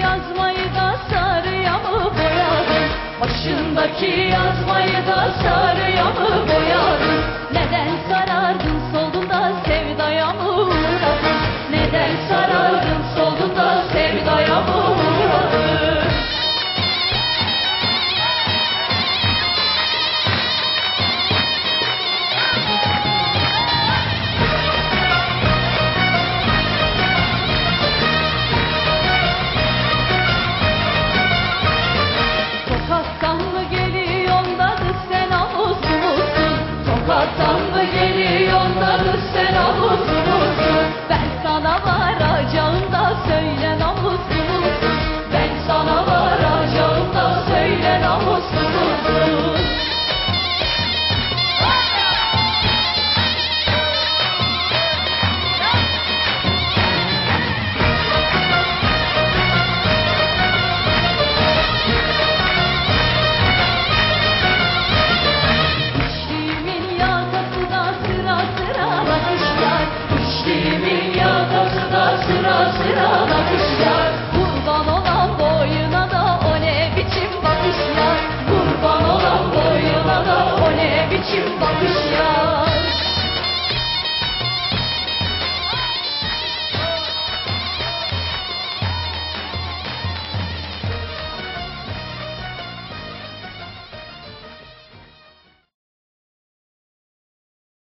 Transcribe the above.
yazmayı da sarıya mı boyadın? Başındaki yazmayı da sarıya mı boyadın? Baba. sıra bakışlar.